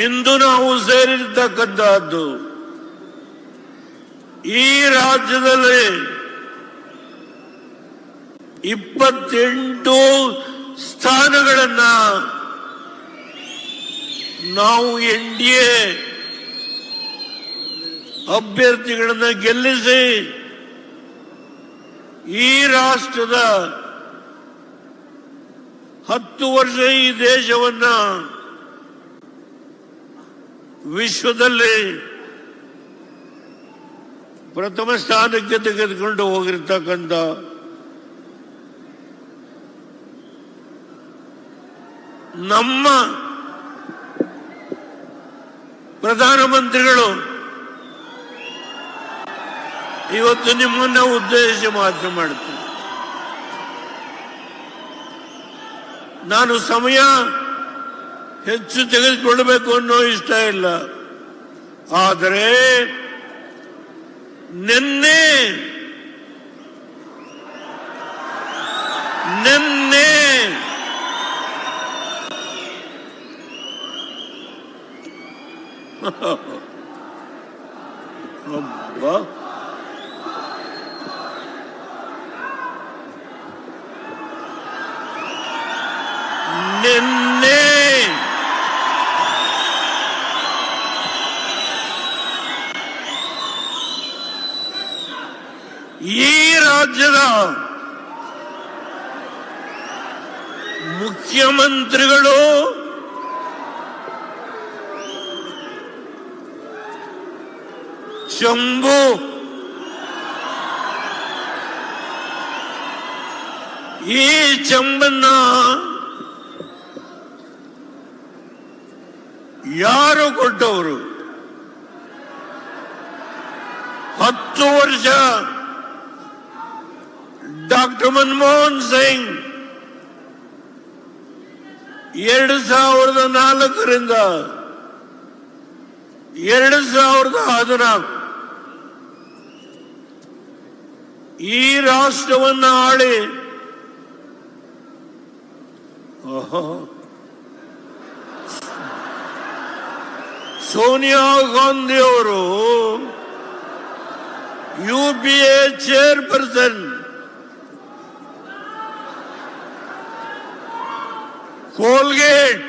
ಇಂದು ನಾವು ಸೇರಿರ್ತಕ್ಕಂತಹದ್ದು ಈ ರಾಜ್ಯದಲ್ಲಿ ಇಪ್ಪತ್ತೆಂಟು ಸ್ಥಾನಗಳನ್ನ ನಾವು ಎನ್ ಡಿ ಎ ಅಭ್ಯರ್ಥಿಗಳನ್ನ ಗೆಲ್ಲಿಸಿ ಈ ರಾಷ್ಟ್ರದ ಹತ್ತು ವರ್ಷ ಈ ದೇಶವನ್ನ ವಿಶ್ವದಲ್ಲಿ ಪ್ರಥಮ ಸ್ಥಾನಕ್ಕೆ ತೆಗೆದುಕೊಂಡು ಹೋಗಿರ್ತಕ್ಕಂಥ ನಮ್ಮ ಪ್ರಧಾನಮಂತ್ರಿಗಳು ಇವತ್ತು ನಿಮ್ಮನ್ನ ಉದ್ದೇಶಿಸಿ ಮಾತು ಮಾಡ್ತೀನಿ. ನಾನು ಸಮಯ ಹೆಚ್ಚು ತೆಗೆದುಕೊಳ್ಳಬೇಕು ಅನ್ನೋ ಇಷ್ಟ ಇಲ್ಲ. ಆದರೆ ನಿನ್ನೆ ನಿನ್ನೆ ಅಬ್ಬಾ ನಿನ್ನೆ ಈ ರಾಜ್ಯದ ಮುಖ್ಯಮಂತ್ರಿಗಳು ಶಂಭು ಈ ಚಂಬನ್ನ ಯಾರು ಕೊಟ್ಟವರು? ಹತ್ತು ವರ್ಷ ಡಾಕ್ಟರ್ ಮನಮೋಹನ್ ಸಿಂಗ್ ಎರಡು ಸಾವಿರದ ನಾಲ್ಕರಿಂದ ಎರಡು ಸಾವಿರದ ಹದಿನಾಲ್ಕು. ಈ ರಾಷ್ಟ್ರವನ್ನ ಆಳಿ ಓಹೋ. ಸೋನಿಯಾ ಗಾಂಧಿ ಅವರು U P A chairperson. Coalgate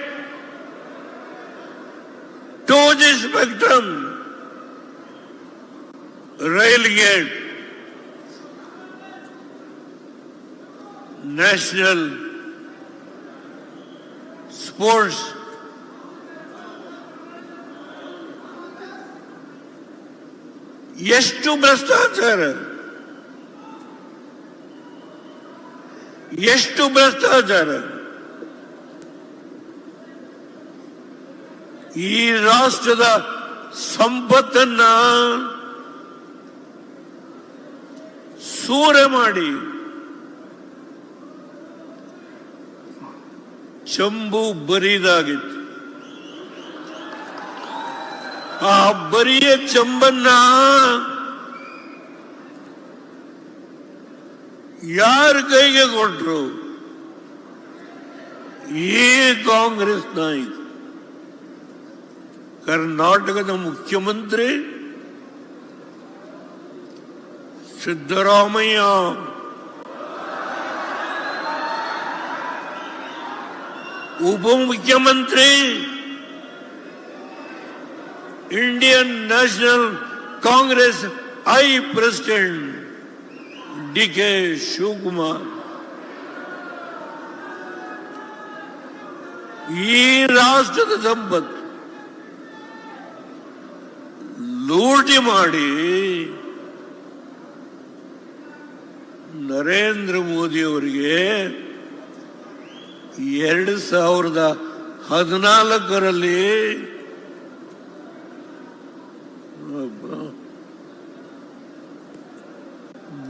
to the spectrum rail gate national sports ಎಷ್ಟು ಭ್ರಷ್ಟಾಚಾರ ಎಷ್ಟು ಭ್ರಷ್ಟಾಚಾರ ಈ ರಾಷ್ಟ್ರದ ಸಂಪತ್ತನ್ನ ಸೂರೆ ಮಾಡಿ ಚಂಬು ಬರಿದಾಗಿತ್ತು. ಆ ಬರಿಯ ಚಂಬನ್ನ ಯಾರ ಕೈಗೆ ಕೊಟ್ರು? ಈ ಕಾಂಗ್ರೆಸ್ ನಾಯಕ ಕರ್ನಾಟಕದ ಮುಖ್ಯಮಂತ್ರಿ ಸಿದ್ದರಾಮಯ್ಯ ಉಪಮುಖ್ಯಮಂತ್ರಿ Indian National Congress I president D K Shivakumar ಈ ರಾಷ್ಟ್ರದ ಸಂಪತ್ತು ಲೂಟಿ ಮಾಡಿ ನರೇಂದ್ರ ಮೋದಿಯವರಿಗೆ ಎರಡು ಸಾವಿರದ ಹದಿನಾಲ್ಕರಲ್ಲಿ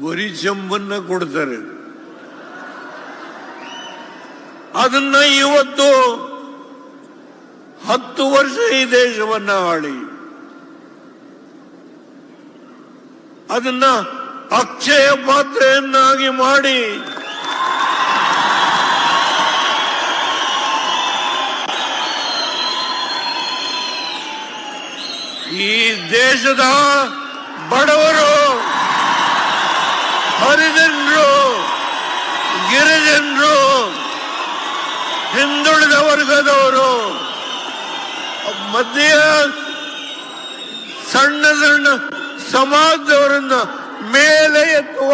ಬರಿ ಚಂಬನ್ನ ಕೊಡ್ತಾರೆ. ಅದನ್ನ ಇವತ್ತು ಹತ್ತು ವರ್ಷ ಈ ದೇಶವನ್ನ ಆಳಿ. ಅದನ್ನ ಅಕ್ಷಯ ಪಾತ್ರೆಯನ್ನಾಗಿ ಮಾಡಿ. ಈ ದೇಶದ ಬಡವರು ಹರಿಜನರು ಗಿರಿಜನರು ಹಿಂದುಳಿದ ವರ್ಗದವರು ಮಧ್ಯ ಸಣ್ಣ ಸಣ್ಣ ಸಮಾಜದವರನ್ನ ಮೇಲೆ ಎತ್ತುವ.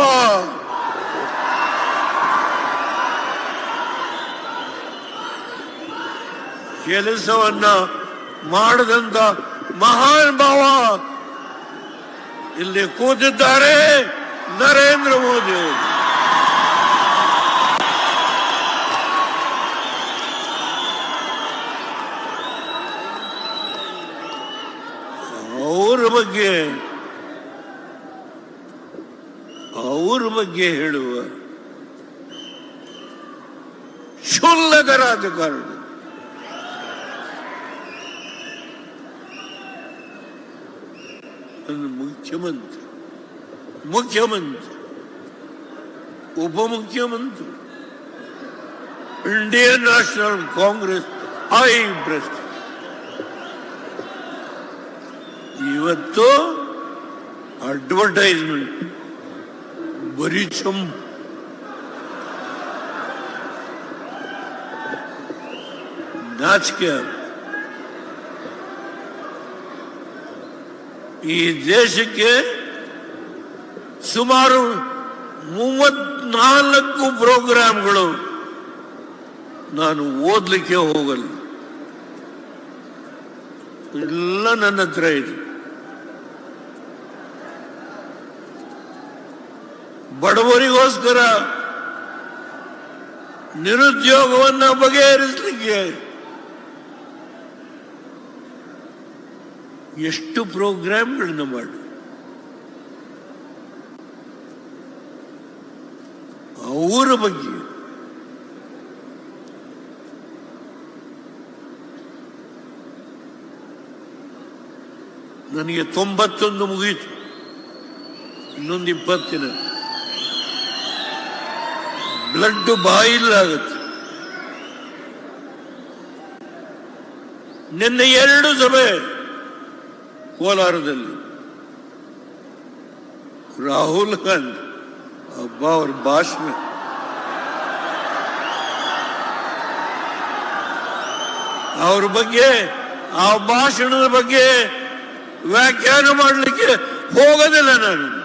ಕೆಲಸವನ್ನ ಮಾಡದಂತ ಮಹಾನ್ ಭಾವ. ಇಲ್ಲಿ ಕೂತಿದ್ದಾರೆ ನರೇಂದ್ರ ಮೋದಿ ಅವರು. ಬಗ್ಗೆ ಹೇಳುವ ಕ್ಷುಲ್ಲಕ ರಾಜಕಾರಣ ಒಂದು ಮುಖ್ಯಮಂತ್ರಿ ಮುಖ್ಯಮಂತ್ರಿ ಉಪಮುಖ್ಯಮಂತ್ರಿ Indian National Congress I president ಇವತ್ತು ಅಡ್ವರ್ಟೈಸ್ಮೆಂಟ್ ಚಮ್ ನಾಚಿಕೆ ಈ ದೇಶಕ್ಕೆ ಸುಮಾರು ಮೂವತ್ನಾಲ್ಕು ಪ್ರೋಗ್ರಾಂಗಳು ನಾನು ಓದಲಿಕ್ಕೆ ಹೋಗಲ್ಲ. ಎಲ್ಲ ನನ್ನ ಹತ್ರ ಇದೆ. ಬಡವರಿಗೋಸ್ಕರ ನಿರುದ್ಯೋಗವನ್ನ ಬಗೆಹರಿಸಲಿಕ್ಕೆ ಎಷ್ಟು ಪ್ರೋಗ್ರಾಮ್ಗಳನ್ನು ಮಾಡಿ ಅವರ ಬಗ್ಗೆ. ನನಗೆ ತೊಂಬತ್ತೊಂದು ಮುಗಿಯಿತು ಇನ್ನೊಂದು ಇಪ್ಪತ್ತಿನ ಬ್ಲಡ್ ಬಾಯಿಲ್ಲಾಗುತ್ತೆ ನಿನ್ನೆ ಎರಡು ಸಭೆ ಕೋಲಾರದಲ್ಲಿ. ರಾಹುಲ್ ಗಾಂಧಿ, ಹಬ್ಬ ಅವ್ರ ಭಾಷಣ. ಅವ್ರ ಬಗ್ಗೆ, ಆ ಭಾಷಣದ ಬಗ್ಗೆ ವ್ಯಾಖ್ಯಾನ ಮಾಡಲಿಕ್ಕೆ ಹೋಗೋದಿಲ್ಲ ನಾನು.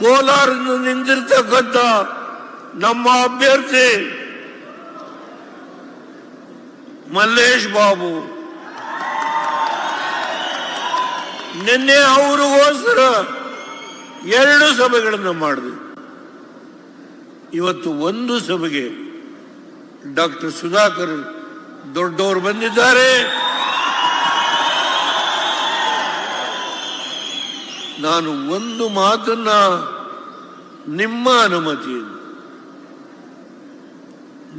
ಕೋಲಾರದಿಂದ ನಿಂತಿರ್ತಕ್ಕಂಥ ನಮ್ಮ ಅಭ್ಯರ್ಥಿ ಮಲ್ಲೇಶ್ ಬಾಬು. ನಿನ್ನೆ ಅವರಿಗೋಸ್ಕರ ಎರಡು ಸಭೆಗಳನ್ನು ಮಾಡಿದೆ ಇವತ್ತು ಒಂದು ಸಭೆಗೆ ಡಾಕ್ಟರ್ ಸುಧಾಕರ್ ದೊಡ್ಡವರು ಬಂದಿದ್ದಾರೆ. ನಾನು ಒಂದು ಮಾತನ್ನ ನಿಮ್ಮ ಅನುಮತಿ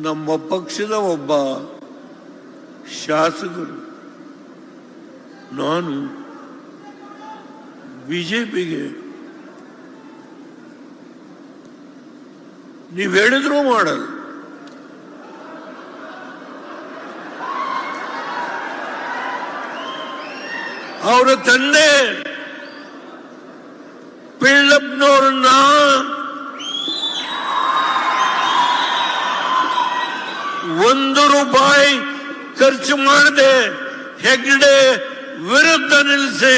ನಮ್ಮ ಪಕ್ಷದ ಒಬ್ಬ ಶಾಸಕರು, ನಾನು ಬಿಜೆಪಿಗೆ ನೀವು ಹೇಳಿದ್ರೂ ಮಾಡಲ್ಲ. ಅವರ ತಂದೆ ಪಿಳ್ಳಪ್ಪನವ್ರನ್ನ ಒಂದು ರೂಪಾಯಿ ಖರ್ಚು ಮಾಡದೆ ಹೆಗ್ಡೆ ವಿರುದ್ಧ ನಿಲ್ಲಿಸಿ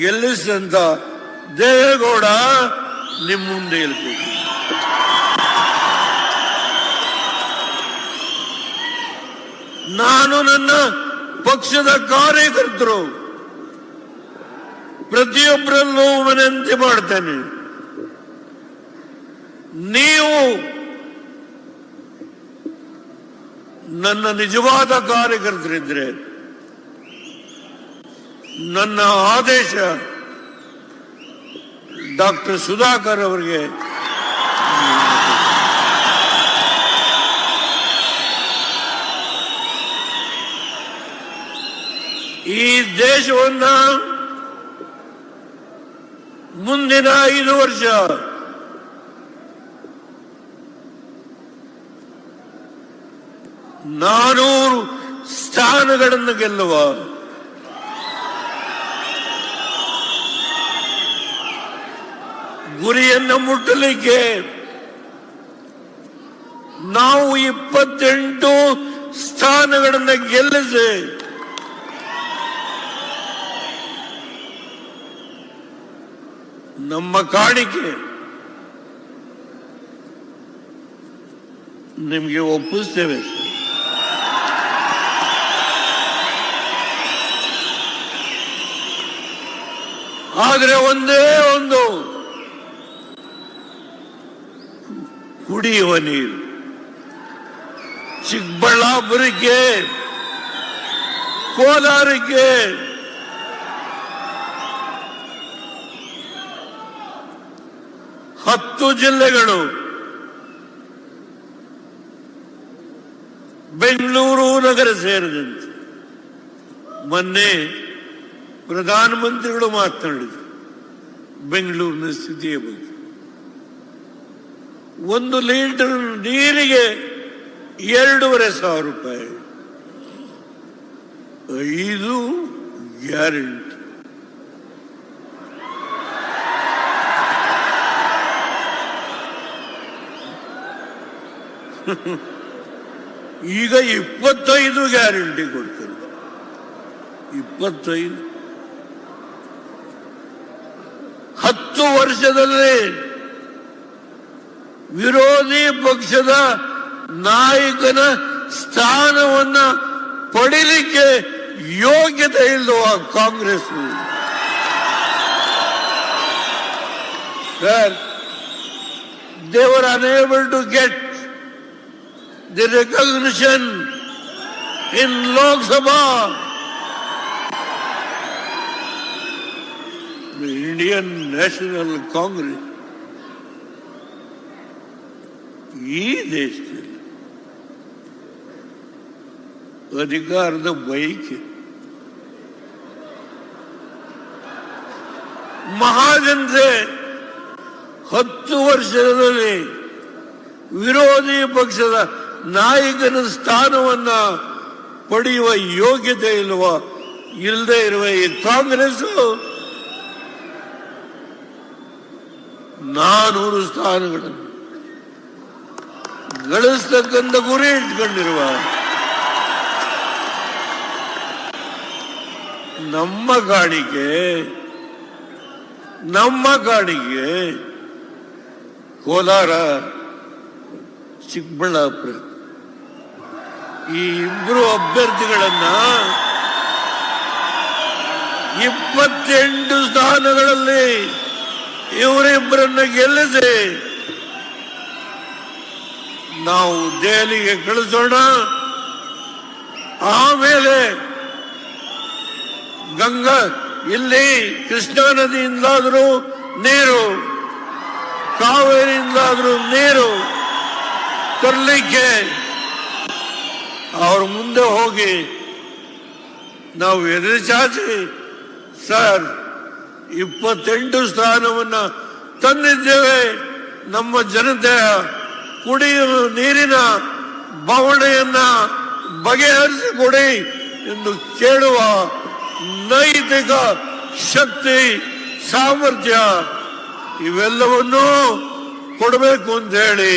ಗೆಲ್ಲಿಸಿದಂತ ದೇವೇಗೌಡ ನಿಮ್ಮ ಮುಂದೆ ಇರ್ತೀವಿ ನಾನು ನನ್ನ ಪಕ್ಷದ ಕಾರ್ಯಕರ್ತರು. ಪ್ರತಿಯೊಬ್ಬರಲ್ಲೂ ವಿನಂತಿ ಮಾಡ್ತೇನೆ. ನೀವು ನನ್ನ ನಿಜವಾದ ಕಾರ್ಯಕರ್ತರಿದ್ರೆ ನನ್ನ ಆದೇಶ ಡಾಕ್ಟರ್ ಸುಧಾಕರ್ ಅವರಿಗೆ ಈ ದೇಶವನ್ನ ಮುಂದಿನ ಐದು ವರ್ಷ. ನಾನೂರು ಸ್ಥಾನಗಳನ್ನು ಗೆಲ್ಲುವ. ಗುರಿಯನ್ನು ಮುಟ್ಟಲಿಕ್ಕೆ ನಾವು ಇಪ್ಪತ್ತೆಂಟು ಸ್ಥಾನಗಳನ್ನು ಗೆಲ್ಲಿಸಿ ನಮ್ಮ ಕಾಣಿಕೆ. ನಿಮಗೆ ಒಪ್ಪಿಸ್ತೇವೆ. ಆದರೆ ಒಂದೇ ಒಂದು. ಕುಡಿಯುವ ನೀರು. ಚಿಕ್ಕಬಳ್ಳಾಪುರಕ್ಕೆ ಕೋಲಾರಕ್ಕೆ. ಹತ್ತು ಜಿಲ್ಲೆಗಳು. ಬೆಂಗಳೂರು ನಗರ ಸೇರಿದಂತೆ. ಮೊನ್ನೆ ಪ್ರಧಾನಮಂತ್ರಿಗಳು ಮಾತನಾಡಿದರು. ಬೆಂಗಳೂರಿನ ಸ್ಥಿತಿಯ ಬಗ್ಗೆ. ಒಂದು ಲೀಟರ್ ನೀರಿಗೆ ಎರಡೂವರೆ ಸಾವಿರ ರೂಪಾಯಿ. ಐದು ಗ್ಯಾರಂಟಿ. ಈಗ ಇಪ್ಪತ್ತೈದು ಗ್ಯಾರಂಟಿ ಕೊಡ್ತಾರೆ ಇಪ್ಪತ್ತೈದು. ಹತ್ತು ವರ್ಷದಲ್ಲಿ ವಿರೋಧಿ ಪಕ್ಷದ ನಾಯಕನ ಸ್ಥಾನವನ್ನ ಪಡಿಲಿಕ್ಕೆ ಯೋಗ್ಯತೆ ಇಲ್ಲವ Congress. Sir they were unable to get the recognition in Lok Sabha. Indian National Congress ಈ ದೇಶದಲ್ಲಿ ಅಧಿಕಾರದ ಬೈಕೆ ಮಹಾಜನತೆ ಹತ್ತು ವರ್ಷದಲ್ಲಿ ವಿರೋಧಿ ಪಕ್ಷದ ನಾಯಕನ ಸ್ಥಾನವನ್ನ ಪಡೆಯುವ ಯೋಗ್ಯತೆ ಇಲ್ವ ಇಲ್ಲದೆ ಇರುವ ಈ ಕಾಂಗ್ರೆಸ್ ನಾನೂರು ಸ್ಥಾನಗಳನ್ನು ಗಳಿಸ್ತಕ್ಕಂಥ ಗುರಿ ಇಟ್ಕೊಂಡಿರುವ ನಮ್ಮ ಕಾಣಿಕೆ ನಮ್ಮ ಕಾಣಿಕೆ ಕೋಲಾರ, ಚಿಕ್ಕಬಳ್ಳಾಪುರ. ಈ ಇಬ್ಬರು ಅಭ್ಯರ್ಥಿಗಳನ್ನ ಇಪ್ಪತ್ತೆಂಟು ಸ್ಥಾನಗಳಲ್ಲಿ ಇವರಿಬ್ಬರನ್ನ ಗೆಲ್ಲಿಸಿ ನಾವು ದೆಹಲಿಗೆ ಕಳಿಸೋಣ. ಆಮೇಲೆ ಗಂಗಾ, ಇಲ್ಲಿ ಕೃಷ್ಣಾ ನದಿಯಿಂದಾದರೂ ನೀರು, ಕಾವೇರಿಯಿಂದಾದರೂ ನೀರು ತರಲಿಕ್ಕೆ ಅವ್ರ ಮುಂದೆ ಹೋಗಿ ನಾವು ಎದುರು ಚಾಚಿ ಸರ್, ಇಪ್ಪತ್ತೆಂಟು ಸ್ಥಾನವನ್ನು ತಂದಿದ್ದೇವೆ. ನಮ್ಮ ಜನತೆಯ ಕುಡಿಯುವ ನೀರಿನ ಬವಣೆಯನ್ನ ಬಗೆಹರಿಸಿಕೊಡಿ ಎಂದು ಕೇಳುವ ನೈತಿಕ ಶಕ್ತಿ, ಸಾಮರ್ಥ್ಯ ಇವೆಲ್ಲವನ್ನೂ ಕೊಡಬೇಕು ಅಂತ ಹೇಳಿ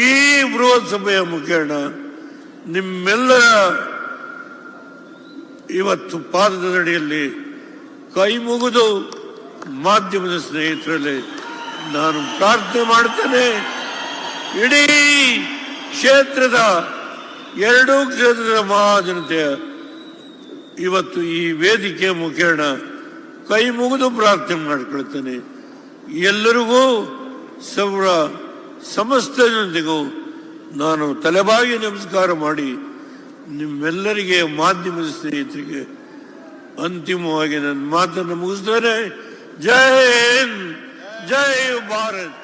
ಈ ಬೃಹತ್ ಸಭೆಯ ಮುಖೇಣ ನಿಮ್ಮೆಲ್ಲರ ಇವತ್ತು ಪಾದದಡಿಯಲ್ಲಿ ಕೈ ಮುಗಿದು ಮಾಧ್ಯಮದ ಸ್ನೇಹಿತರಲ್ಲಿ ನಾನು ಪ್ರಾರ್ಥನೆ ಮಾಡ್ತೇನೆ ಇಡೀ ಕ್ಷೇತ್ರದ ಎರಡೂ ಕ್ಷೇತ್ರದ ಮಹಾಜನತೆಯ ಇವತ್ತು ಈ ವೇದಿಕೆ ಮುಖೇಣ ಕೈ ಮುಗಿದು ಪ್ರಾರ್ಥನೆ ಮಾಡ್ಕೊಳ್ತೇನೆ ಎಲ್ಲರಿಗೂ ಸಮಸ್ತ ಜನತೆಗೂ ನಾನು ತಲೆಬಾಗಿ ನಮಸ್ಕಾರ ಮಾಡಿ ನಿಮ್ಮೆಲ್ಲರಿಗೆ ಮಾಧ್ಯಮ ಸ್ನೇಹಿತರಿಗೆ ಅಂತಿಮವಾಗಿ ನನ್ನ ಮಾತನ್ನು ಮುಗಿಸ್ತೇನೆ. ಜೈ ಜೈ ಭಾರತ್.